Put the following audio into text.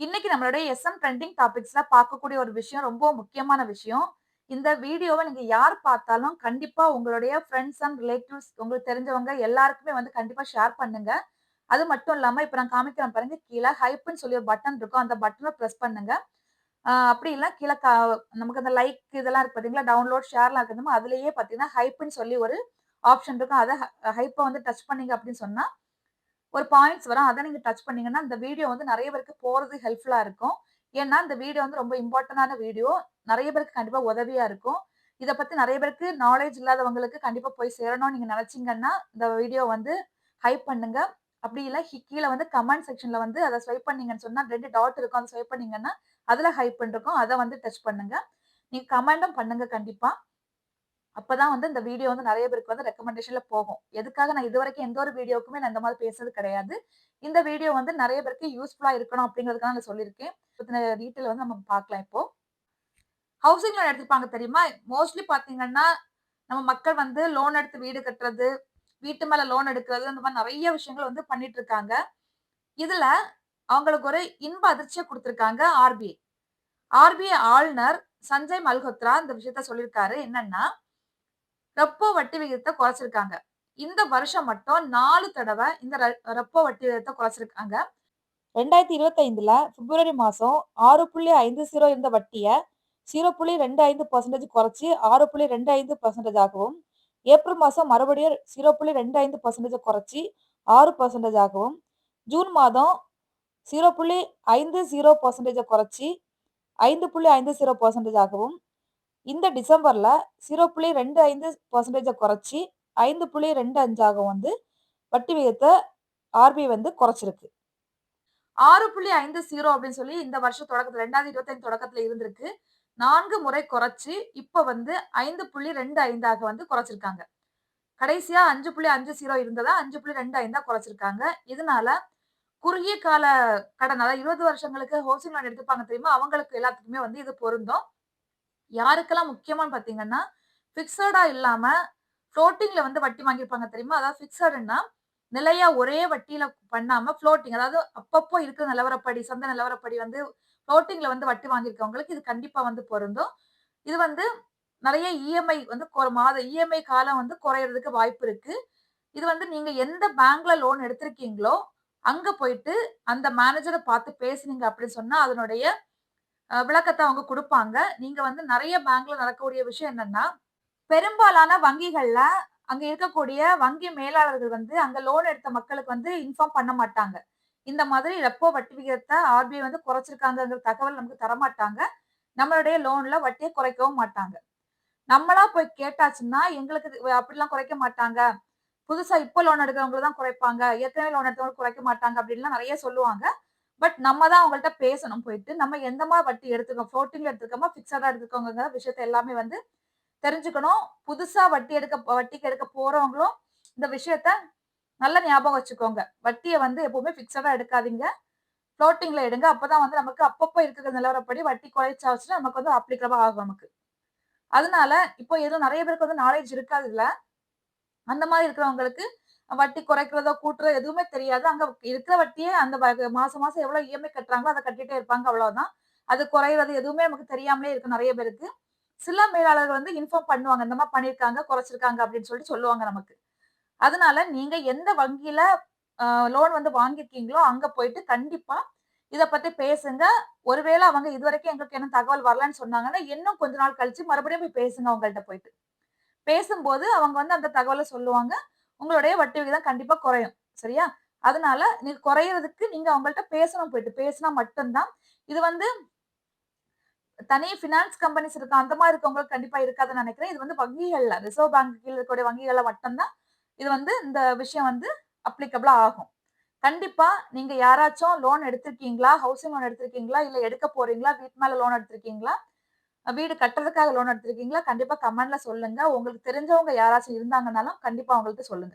இன்னைக்கு நம்மளுடைய SM trending டாபிக்ஸ்ல பார்க்கக்கூடிய ஒரு விஷயம் ரொம்ப முக்கியமான விஷயம். இந்த வீடியோவை நீங்க யார் பார்த்தாலும் கண்டிப்பா உங்களுடைய ஃப்ரெண்ட்ஸ் அண்ட் ரிலேட்டிவ்ஸ் உங்களுக்கு தெரிஞ்சவங்க எல்லாருக்குமே வந்து கண்டிப்பா ஷேர் பண்ணுங்க. அது மட்டும் இல்லாம இப்ப நான் காமிக்கிறேன் பாருங்க கீழே ஹைப்னு சொல்லி ஒரு பட்டன் இருக்கும். அந்த பட்டனை ப்ரெஸ் பண்ணுங்க. அப்படி இல்லை கீழே கா- நமக்கு அந்த லைக் இதெல்லாம் இருக்கு பாத்தீங்களா டவுன்லோட் ஷேர்லாம் இருக்கணுமோ அதுலயே பாத்தீங்கன்னா ஹைப்னு சொல்லி ஒரு ஆப்ஷன் இருக்கும். அதை ஹைப்பை வந்து டச் பண்ணீங்க அப்படின்னு சொன்னா ஒரு பாயிண்ட்ஸ் வரும். அதை நீங்கள் டச் பண்ணீங்கன்னா இந்த வீடியோ வந்து நிறைய பேருக்கு போகிறது ஹெல்ப்ஃபுல்லாக இருக்கும். ஏன்னா இந்த வீடியோ வந்து ரொம்ப இம்பார்ட்டண்டான வீடியோ நிறைய பேருக்கு கண்டிப்பாக உதவியாக இருக்கும். இதை பற்றி நிறைய பேருக்கு நாலேஜ் இல்லாதவங்களுக்கு கண்டிப்பாக போய் சேரணும்னு நீங்கள் நினச்சிங்கன்னா இந்த வீடியோ வந்து ஹைப் பண்ணுங்க. அப்படி இல்லை கீழே வந்து கமெண்ட் செக்ஷனில் வந்து அதை ஸ்வைப் பண்ணீங்கன்னு சொன்னால் ரெண்டு டாட் இருக்கும். அதை ஸ்வைப் பண்ணீங்கன்னா அதில் ஹைப் பண்ணிருக்கோம். அதை வந்து டச் பண்ணுங்க. நீங்கள் கமெண்டும் பண்ணுங்க கண்டிப்பாக அப்பதான் வந்து இந்த வீடியோ வந்து நிறைய பேருக்கு வந்து ரெக்கமெண்டேஷன்ல போகும். எதுக்காக நான் இது வரைக்கும் எந்த ஒரு வீடியோக்குமே நான் இந்த மாதிரி பேசுறது கிடையாது. இந்த வீடியோ வந்து நிறைய பேருக்கு யூஸ்ஃபுல்லா இருக்கணும் அப்படிங்கிறதுக்காக நான் சொல்லியிருக்கேன். டீட்டெயில் வந்து நம்ம பார்க்கலாம் இப்போ. ஹவுசிங் லோன் எடுத்துப்பாங்க தெரியுமா? மோஸ்ட்லி பாத்தீங்கன்னா நம்ம மக்கள் வந்து லோன் எடுத்து வீடு கட்டுறது வீட்டு மேல லோன் எடுக்கிறது அந்த மாதிரி நிறைய விஷயங்கள் வந்து பண்ணிட்டு இருக்காங்க. இதுல அவங்களுக்கு ஒரு இன்ப அதிர்ச்சியை கொடுத்துருக்காங்க ஆர்பிஐ ஆர்பிஐ ஆளுநர் சஞ்சய் மல்ஹோத்ரா இந்த விஷயத்த சொல்லியிருக்காரு. என்னன்னா ரெப்போ வட்டி விகிதத்தை குறைச்சிருக்காங்க. இந்த வருஷம் மட்டும் நாலு தடவை இந்த ரெப்போ வட்டி விகிதத்தை குறைச்சிருக்காங்க. ரெண்டாயிரத்தி இருபத்தி ஐந்துல பிப்ரவரி மாசம் ஆறு புள்ளி ஐந்து ஜீரோ இருந்த வட்டியை ஜீரோ புள்ளி ரெண்டு ஐந்து பர்சன்டேஜ் குறைச்சி ஆறு புள்ளி ரெண்டு ஐந்து பர்சன்டேஜ் ஆகவும் ஏப்ரல் மாசம் மறுபடியும் ஜீரோ புள்ளி ரெண்டு ஐந்து பர்சன்டேஜ் குறைச்சி ஆறு பர்சன்டேஜ் ஆகவும் ஜூன் மாதம் ஜீரோ புள்ளி ஐந்து ஜீரோ பர்சன்டேஜை குறைச்சி ஐந்து புள்ளி ஐந்து ஜீரோ பர்சன்டேஜ் ஆகவும் இந்த டிசம்பரில் ஜீரோ புள்ளி ரெண்டு ஐந்து பர்சன்டேஜை குறைச்சி ஐந்து புள்ளி ரெண்டு அஞ்சாகவும் வந்து வட்டி விகிதத்தை ஆர்பிஐ வந்து குறைச்சிருக்கு. ஆறு புள்ளி ஐந்து ஜீரோ அப்படின்னு சொல்லி இந்த வருஷம் தொடக்கத்தில் ரெண்டாயிரத்தி இருபத்தஞ்சு தொடக்கத்தில் இருந்திருக்கு. நான்கு முறை குறைச்சி இப்போ வந்து ஐந்து புள்ளி ரெண்டு ஐந்தாக வந்து குறைச்சிருக்காங்க. கடைசியாக அஞ்சு புள்ளி அஞ்சு ஜீரோ இருந்ததா அஞ்சு புள்ளி ரெண்டு ஐந்தா குறைச்சிருக்காங்க. இதனால குறுகிய கால கடன் அதாவது இருபது வருஷங்களுக்கு ஹோசிங் லோன் எடுத்துப்பாங்க தெரியுமா? அவங்களுக்கு எல்லாத்துக்குமே வந்து இது பொருந்தும். யாருக்கெல்லாம் முக்கியமானு பார்த்தீங்கன்னா ஃபிக்ஸடா இல்லாம ஃப்ளோட்டிங்ல வந்து வட்டி வாங்கியிருப்பாங்க தெரியுமா? அதாவது ஃபிக்ஸடுன்னா நிலையா ஒரே வட்டியில பண்ணாம ஃப்ளோட்டிங் அதாவது அப்பப்போ இருக்கிற நிலவரப்படி சந்தை நிலவரப்படி வந்து ஃப்ளோட்டிங்ல வந்து வட்டி வாங்கியிருக்கவங்களுக்கு இது கண்டிப்பா வந்து பொருந்தும். இது வந்து நிறைய இஎம்ஐ வந்து மாத இஎம்ஐ காலம் வந்து குறையறதுக்கு வாய்ப்பு இருக்கு. இது வந்து நீங்க எந்த பேங்க்ல லோன் எடுத்திருக்கீங்களோ அங்க போயிட்டு அந்த மேனேஜரை பார்த்து பேசுனீங்க அப்படின்னு சொன்னா அதனுடைய விளக்கத்தை அவங்க கொடுப்பாங்க. நீங்க வந்து நிறைய பேங்க்ல நடக்கக்கூடிய விஷயம் என்னன்னா பெரும்பாலான வங்கிகள்ல அங்க இருக்கக்கூடிய வங்கி மேலாளர்கள் வந்து அங்க லோன் எடுத்த மக்களுக்கு வந்து இன்ஃபார்ம் பண்ண மாட்டாங்க. இந்த மாதிரி ரெப்போ வட்டி விகிதத்தை ஆர்பிஐ வந்து குறைச்சிருக்காங்கிற தகவல் நமக்கு தர மாட்டாங்க நம்மளுடைய லோன்ல வட்டியை குறைக்கவும் மாட்டாங்க. நம்மளா போய் கேட்டாச்சுன்னா எங்களுக்கு அப்படிலாம் குறைக்க மாட்டாங்க. புதுசா இப்போ லோன் எடுக்கிறவங்க தான் குறைப்பாங்க. ஏற்கனவே லோன் எடுத்தவங்க குறைக்க மாட்டாங்க அப்படின்லாம் நிறைய சொல்லுவாங்க. பட் நம்ம தான் அவங்கள்ட்ட பேசணும் போயிட்டு நம்ம எந்த மாதிரி வட்டி எடுத்துக்கோம் ஃப்ளோட்டிங்ல எடுத்துக்கோமா ஃபிக்ஸடா எடுத்துக்கோங்கிற விஷயத்த எல்லாமே வந்து தெரிஞ்சுக்கணும். புதுசா வட்டி எடுக்க வட்டிக்கு எடுக்க போறவங்களும் இந்த விஷயத்த நல்ல ஞாபகம் வச்சுக்கோங்க. வட்டியை வந்து எப்பவுமே ஃபிக்ஸடா எடுக்காதீங்க. ஃப்ளோட்டிங்ல எடுங்க. அப்பதான் வந்து நமக்கு அப்பப்போ இருக்கிற நிலவரப்படி வட்டி குறைச்சாச்சுன்னா நமக்கு வந்து அப்ளிகபிள் ஆகும் நமக்கு. அதனால இப்போ ஏதோ நிறைய பேருக்கு வந்து நாலேஜ் இருக்காது இதுல அந்த மாதிரி இருக்கிறவங்களுக்கு வட்டி குறைக்கிறதோ கூட்டுறதோ எதுவுமே தெரியாது. அங்க இருக்கிற வட்டியே அந்த வ- மாசம் மாசம் எவ்வளவு இஎம்ஐ கட்டுறாங்களோ அதை கட்டிட்டே இருப்பாங்க அவ்வளவுதான். அது குறையிறது எதுவுமே நமக்கு தெரியாமலே இருக்கு நிறைய பேருக்கு. சில மேலாளர்கள் வந்து இன்ஃபார்ம் பண்ணுவாங்க இந்த மாதிரி பண்ணிருக்காங்க குறைச்சிருக்காங்க அப்படின்னு சொல்லிட்டு சொல்லுவாங்க நமக்கு. அதனால நீங்க எந்த வங்கியில லோன் வந்து வாங்கியிருக்கீங்களோ அங்க போயிட்டு கண்டிப்பா இதை பத்தி பேசுங்க. ஒருவேளை அவங்க இது வரைக்கும் எங்களுக்கு என்ன தகவல் வரலன்னு சொன்னாங்கன்னா இன்னும் கொஞ்ச நாள் கழிச்சு மறுபடியும் போய் பேசுங்க அவங்கள்ட்ட போயிட்டு. பேசும்போது அவங்க வந்து அந்த தகவலை சொல்லுவாங்க. உங்களுடைய வட்டி விகிதம் கண்டிப்பா குறையும். சரியா? அதனால நீங்க குறையறதுக்கு நீங்க அவங்கள்ட்ட பேசணும் போயிட்டு. பேசினா மட்டும்தான். இது வந்து தனி ஃபினான்ஸ் கம்பெனிஸ் இருக்கும் அந்த மாதிரி இருக்கவங்களுக்கு கண்டிப்பா இருக்காதுன்னு நினைக்கிறேன். இது வந்து வங்கிகள்ல ரிசர்வ் பேங்க் கீழ இருக்கக்கூடிய வங்கிகள்ல மட்டும்தான் இது வந்து இந்த விஷயம் வந்து அப்ளிகபிளா ஆகும். கண்டிப்பா நீங்க யாராச்சும் லோன் எடுத்திருக்கீங்களா? ஹவுசிங் லோன் எடுத்திருக்கீங்களா? இல்ல எடுக்க போறீங்களா? வீட்டு மேல லோன் எடுத்திருக்கீங்களா? வீடு கட்டுறதுக்காக லோன் எடுத்திருக்கீங்களா? கண்டிப்பா கமெண்ட்ல சொல்லுங்க. உங்களுக்கு தெரிஞ்சவங்க யாராச்சும் இருந்தாங்கனாலும் கண்டிப்பா அவங்களுக்கு சொல்லுங்க.